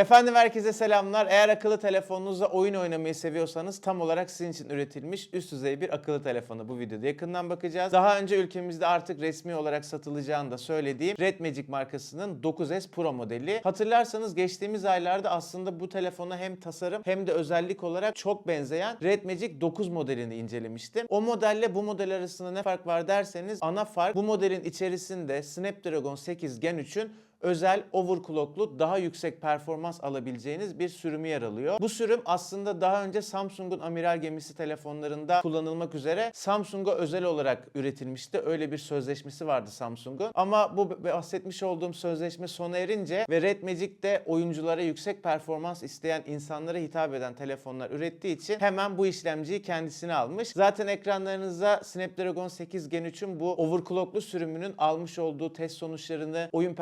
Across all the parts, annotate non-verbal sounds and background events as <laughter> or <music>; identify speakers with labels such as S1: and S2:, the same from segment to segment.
S1: Efendim herkese selamlar. Eğer akıllı telefonunuzla oyun oynamayı seviyorsanız tam olarak sizin için üretilmiş üst düzey bir akıllı telefonu bu videoda yakından bakacağız. Daha önce ülkemizde artık resmi olarak satılacağını da söylediğim Red Magic markasının 9S Pro modeli. Hatırlarsanız geçtiğimiz aylarda aslında bu telefona hem tasarım hem de özellik olarak çok benzeyen Red Magic 9 modelini incelemiştim. O modelle bu model arasında ne fark var derseniz ana fark bu modelin içerisinde Snapdragon 8 Gen 3'ün özel overclocklu daha yüksek performans alabileceğiniz bir sürümü yer alıyor. Bu sürüm aslında daha önce Samsung'un amiral gemisi telefonlarında kullanılmak üzere Samsung'a özel olarak üretilmişti. Öyle bir sözleşmesi vardı Samsung'un. Ama bu bahsetmiş olduğum sözleşme sona erince ve Red Magic de oyunculara yüksek performans isteyen insanlara hitap eden telefonlar ürettiği için hemen bu işlemciyi kendisine almış. Zaten ekranlarınızda Snapdragon 8 Gen 3'ün bu overclocklu sürümünün almış olduğu test sonuçlarını, oyun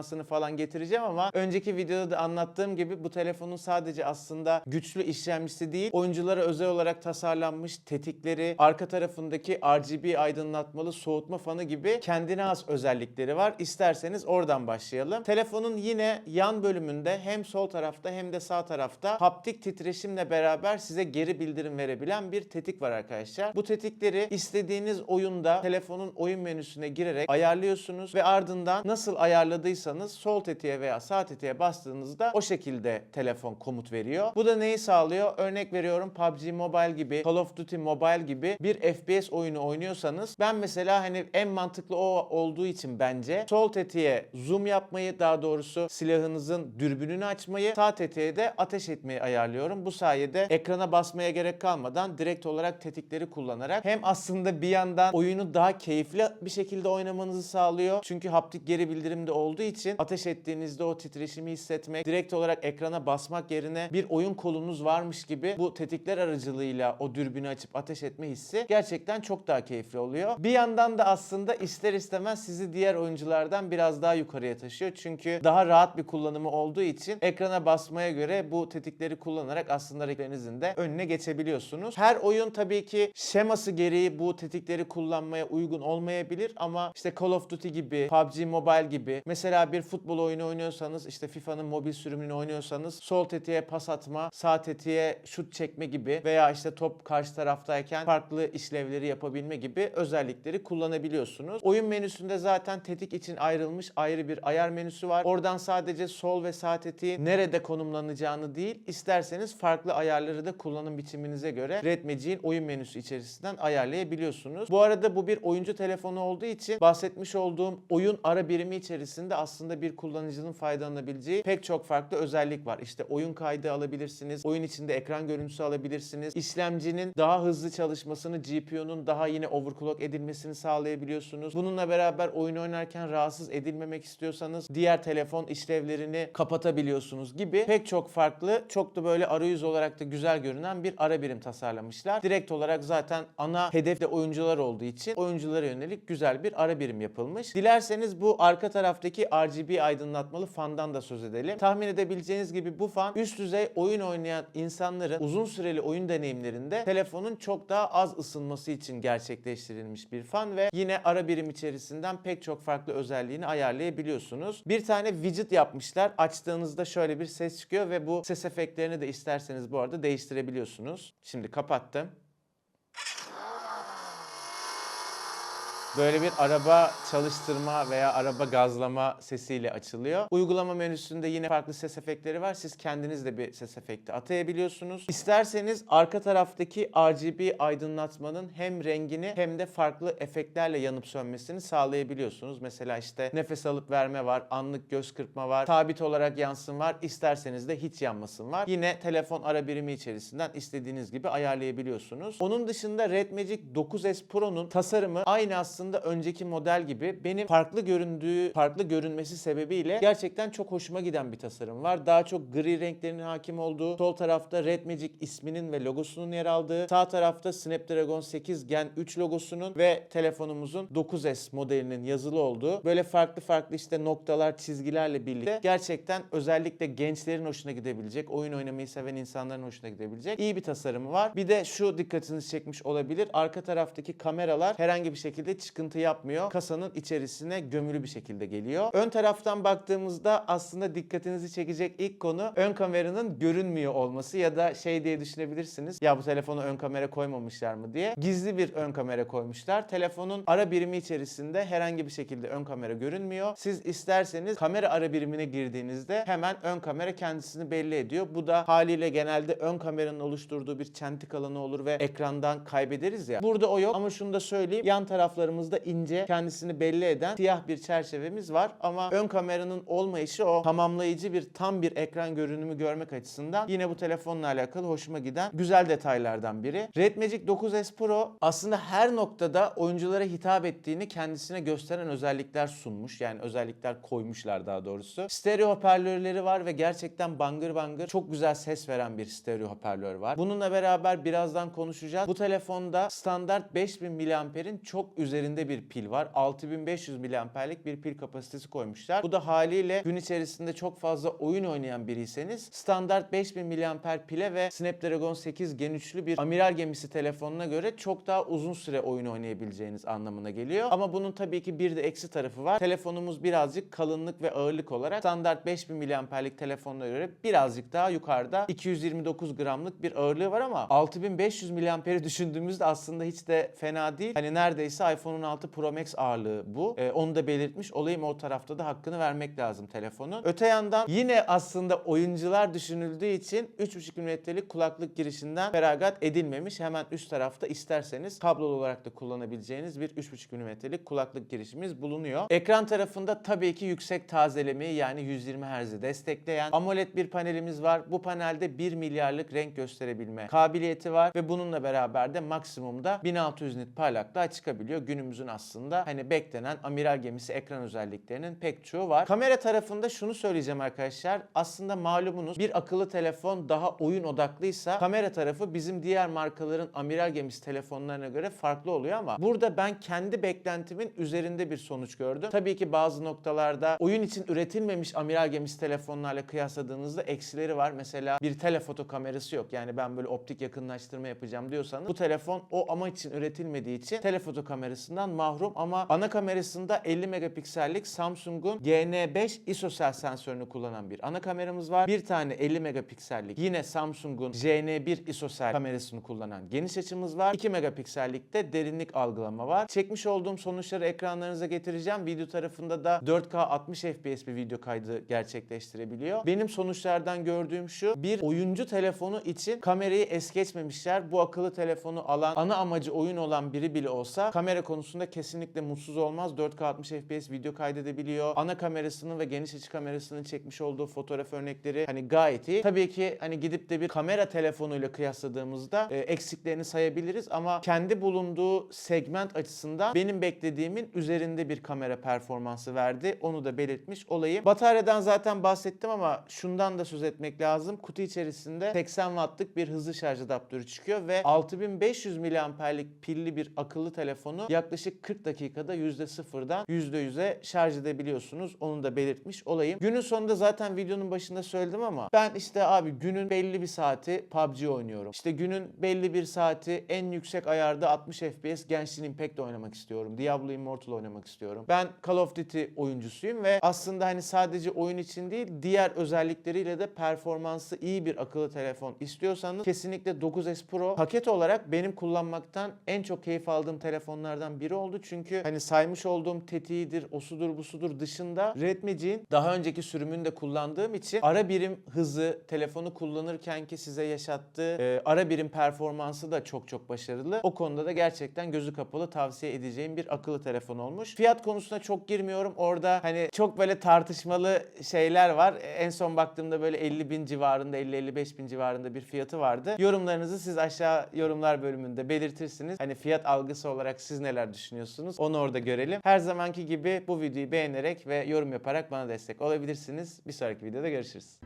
S1: performansını falan getireceğim ama önceki videoda da anlattığım gibi bu telefonun sadece aslında güçlü işlemcisi değil, oyunculara özel olarak tasarlanmış tetikleri, arka tarafındaki RGB aydınlatmalı soğutma fanı gibi kendine has özellikleri var. İsterseniz oradan başlayalım. Telefonun yine yan bölümünde hem sol tarafta hem de sağ tarafta haptik titreşimle beraber size geri bildirim verebilen bir tetik var arkadaşlar. Bu tetikleri istediğiniz oyunda telefonun oyun menüsüne girerek ayarlıyorsunuz ve ardından nasıl ayarladıysanız sol tetiğe veya sağ tetiğe bastığınızda o şekilde telefon komut veriyor. Bu da neyi sağlıyor? Örnek veriyorum PUBG Mobile gibi, Call of Duty Mobile gibi bir FPS oyunu oynuyorsanız ben mesela hani en mantıklı o olduğu için bence sol tetiğe zoom yapmayı daha doğrusu silahınızın dürbününü açmayı sağ tetiğe de ateş etmeyi ayarlıyorum. Bu sayede ekrana basmaya gerek kalmadan direkt olarak tetikleri kullanarak hem aslında bir yandan oyunu daha keyifli bir şekilde oynamanızı sağlıyor. Çünkü haptik geri bildirimde olduğu için ateş ettiğinizde o titreşimi hissetmek, direkt olarak ekrana basmak yerine bir oyun kolunuz varmış gibi bu tetikler aracılığıyla o dürbünü açıp ateş etme hissi gerçekten çok daha keyifli oluyor. Bir yandan da aslında ister istemez sizi diğer oyunculardan biraz daha yukarıya taşıyor. Çünkü daha rahat bir kullanımı olduğu için ekrana basmaya göre bu tetikleri kullanarak aslında rakiplerinizin de önüne geçebiliyorsunuz. Her oyun tabii ki şeması gereği bu tetikleri kullanmaya uygun olmayabilir ama işte Call of Duty gibi, PUBG Mobile gibi mesela bir futbol oyunu oynuyorsanız işte FIFA'nın mobil sürümünü oynuyorsanız sol tetiğe pas atma, sağ tetiğe şut çekme gibi veya işte top karşı taraftayken farklı işlevleri yapabilme gibi özellikleri kullanabiliyorsunuz. Oyun menüsünde zaten tetik için ayrılmış ayrı bir ayar menüsü var. Oradan sadece sol ve sağ tetiğin nerede konumlanacağını değil, isterseniz farklı ayarları da kullanım biçiminize göre Red Magic'in oyun menüsü içerisinden ayarlayabiliyorsunuz. Bu arada bu bir oyuncu telefonu olduğu için bahsetmiş olduğum oyun ara birimi içerisinde aslında bir kullanıcının faydalanabileceği pek çok farklı özellik var. İşte oyun kaydı alabilirsiniz, oyun içinde ekran görüntüsü alabilirsiniz, işlemcinin daha hızlı çalışmasını, GPU'nun daha yine overclock edilmesini sağlayabiliyorsunuz. Bununla beraber oyun oynarken rahatsız edilmemek istiyorsanız diğer telefon işlevlerini kapatabiliyorsunuz gibi pek çok farklı, çok da böyle arayüz olarak da güzel görünen bir ara birim tasarlamışlar. Direkt olarak zaten ana hedef de oyuncular olduğu için oyunculara yönelik güzel bir ara birim yapılmış. Dilerseniz bu arka taraftaki RGB aydınlatmalı fandan da söz edelim. Tahmin edebileceğiniz gibi bu fan üst düzey oyun oynayan insanların uzun süreli oyun deneyimlerinde telefonun çok daha az ısınması için gerçekleştirilmiş bir fan ve yine ara birim içerisinden pek çok farklı özelliğini ayarlayabiliyorsunuz. Bir tane widget yapmışlar. Açtığınızda şöyle bir ses çıkıyor ve bu ses efektlerini de isterseniz bu arada değiştirebiliyorsunuz. Şimdi kapattım. Böyle bir araba çalıştırma veya araba gazlama sesiyle açılıyor. Uygulama menüsünde yine farklı ses efektleri var. Siz kendiniz de bir ses efekti atayabiliyorsunuz. İsterseniz arka taraftaki RGB aydınlatmanın hem rengini hem de farklı efektlerle yanıp sönmesini sağlayabiliyorsunuz. Mesela işte nefes alıp verme var, anlık göz kırpma var, sabit olarak yansın var. İsterseniz de hiç yanmasın var. Yine telefon ara birimi içerisinden istediğiniz gibi ayarlayabiliyorsunuz. Onun dışında Red Magic 9S Pro'nun tasarımı aynı aslında önceki model gibi benim farklı göründüğü, farklı görünmesi sebebiyle gerçekten çok hoşuma giden bir tasarım var. Daha çok gri renklerinin hakim olduğu, sol tarafta Red Magic isminin ve logosunun yer aldığı, sağ tarafta Snapdragon 8 Gen 3 logosunun ve telefonumuzun 9S modelinin yazılı olduğu böyle farklı farklı işte noktalar, çizgilerle birlikte gerçekten özellikle gençlerin hoşuna gidebilecek, oyun oynamayı seven insanların hoşuna gidebilecek iyi bir tasarımı var. Bir de şu dikkatinizi çekmiş olabilir. Arka taraftaki kameralar herhangi bir şekilde çıkıntı yapmıyor. Kasanın içerisine gömülü bir şekilde geliyor. Ön taraftan baktığımızda aslında dikkatinizi çekecek ilk konu ön kameranın görünmüyor olması ya da şey diye düşünebilirsiniz. Ya bu telefonu ön kamera koymamışlar mı diye. Gizli bir ön kamera koymuşlar. Telefonun ara birimi içerisinde herhangi bir şekilde ön kamera görünmüyor. Siz isterseniz kamera ara birimine girdiğinizde hemen ön kamera kendisini belli ediyor. Bu da haliyle genelde ön kameranın oluşturduğu bir çentik alanı olur ve ekrandan kaybederiz ya. Burada o yok ama şunu da söyleyeyim. Yan taraflarımızda ince kendisini belli eden siyah bir çerçevemiz var ama ön kameranın olmayışı o tamamlayıcı bir tam bir ekran görünümü görmek açısından yine bu telefonla alakalı hoşuma giden güzel detaylardan biri. Red Magic 9S Pro aslında her noktada oyunculara hitap ettiğini kendisine gösteren özellikler sunmuş. Yani özellikler koymuşlar daha doğrusu. Stereo hoparlörleri var ve gerçekten bangır bangır çok güzel ses veren bir stereo hoparlör var. Bununla beraber birazdan konuşacağız. Bu telefonda standart 5000 mAh'in çok üzerinde bir pil var. 6500 mAh'lik bir pil kapasitesi koymuşlar. Bu da haliyle gün içerisinde çok fazla oyun oynayan biriyseniz standart 5000 mAh pile ve Snapdragon 8 Gen 3'lü bir amiral gemisi telefonuna göre çok daha uzun süre oyun oynayabileceğiniz anlamına geliyor. Ama bunun tabii ki bir de eksi tarafı var. Telefonumuz birazcık kalınlık ve ağırlık olarak standart 5000 mAh'lik telefonlara göre birazcık daha yukarıda 229 gramlık bir ağırlığı var ama 6500 mAh'i <laughs> düşündüğümüzde aslında hiç de fena değil. Hani neredeyse iPhone 16 Pro Max ağırlığı bu. Ee, onu da belirtmiş olayım o tarafta da hakkını vermek lazım telefonu. Öte yandan yine aslında oyuncular düşünüldüğü için 3.5 mm'lik kulaklık girişinden feragat edilmemiş. Hemen üst tarafta isterseniz kablolu olarak da kullanabileceğiniz bir 3.5 mm'lik kulaklık girişimiz bulunuyor. Ekran tarafında tabii ki yüksek tazelemeyi yani 120 Hz'i destekleyen AMOLED bir panelimiz var. Bu panelde 1 milyarlık renk gösterebilme kabiliyeti var ve bununla beraber de maksimumda 1600 nit parlaklığa çıkabiliyor. Günümüzün aslında hani beklenen amiral gemisi ekran özelliklerinin pek çoğu var. Kamera tarafında şunu söyleyeceğim arkadaşlar. Aslında malumunuz bir akıllı telefon daha oyun odaklıysa kamera tarafı bizim diğer markaların amiral gemisi telefonlarına göre farklı oluyor ama burada ben kendi beklentimin üzerinde bir sonuç gördüm. Tabii ki bazı noktalarda oyun için üretilmemiş amiral gemisi telefonlarla kıyasladığınızda eksileri var. Mesela bir telefoto kamerası yok. Yani ben böyle optik yakınlaştırma yapacağım diyorsanız bu telefon o amaç için üretilmediği için telefoto kamerasından mahrum ama ana kamerasında 50 megapiksellik Samsung'un GN5 ISOCELL sensörünü kullanan bir ana kameramız var. Bir tane 50 megapiksellik yine Samsung'un JN1 ISOCELL kamerasını kullanan geniş açımız var. 2 megapiksellik de derinlik algılama var. Çekmiş olduğum sonuçları ekranlarınıza getireceğim. Video tarafında da 4K 60 FPS bir video kaydı gerçekleştirebiliyor. Benim sonuçlardan gördüğüm şu. Bir oyuncu telefonu için kamerayı es geçmemişler. Bu akıllı telefonu alan ana amacı oyun olan biri bile olsa kamera konusunda kesinlikle mutsuz olmaz. 4K 60 FPS video kaydedebiliyor. Ana kamerasının ve geniş açı kamerasının çekmiş olduğu fotoğraf örnekleri hani gayet iyi. Tabii ki hani gidip de bir kamera telefonuyla kıyasladığımızda e, eksiklerini sayabiliriz ama kendi bulunduğu segment açısından benim beklediğimin üzerinde bir kamera performansı verdi. Onu da belirtmiş olayım. Bataryadan zaten bahsettim ama şundan da söz etmek lazım. Kutu içerisinde 80 wattlık bir hızlı şarj adaptörü çıkıyor ve 6500 mAh'lik pilli bir akıllı telefonu yaklaşık 40 dakikada %0'dan %100'e şarj edebiliyorsunuz. Onu da belirtmiş olayım. Günün sonunda zaten videonun başında söyledim ama ben işte abi günün belli bir saati PUBG oynuyorum. İşte günün belli bir saati en yüksek ayarda 60 FPS Genshin Impact oynamak istiyorum. Diablo Immortal oynamak istiyorum. Ben Call of Duty oyuncusuyum ve aslında hani sadece oyun için değil diğer özellikleriyle de performansı iyi bir akıllı telefon istiyorsanız kesinlikle 9S Pro paket olarak benim kullanmaktan en çok keyif aldığım telefonlardan biri oldu. Çünkü hani saymış olduğum tetiğidir, osudur, busudur dışında Redmi'cin daha önceki sürümünü de kullandığım için ara birim hızı, telefonu kullanırken ki size yaşattığı e, ara birim performansı da çok çok başarılı. O konuda da gerçekten gözü kapalı tavsiye edeceğim bir akıllı telefon olmuş. Fiyat konusuna çok girmiyorum. Orada hani çok böyle tartışmalı şeyler var. En son baktığımda böyle 50 bin civarında, 50-55 bin civarında bir fiyatı vardı. Yorumlarınızı siz aşağı yorumlar bölümünde belirtirsiniz. Hani fiyat algısı olarak siz düşünüyorsunuz? Onu orada görelim. Her zamanki gibi bu videoyu beğenerek ve yorum yaparak bana destek olabilirsiniz. Bir sonraki videoda görüşürüz.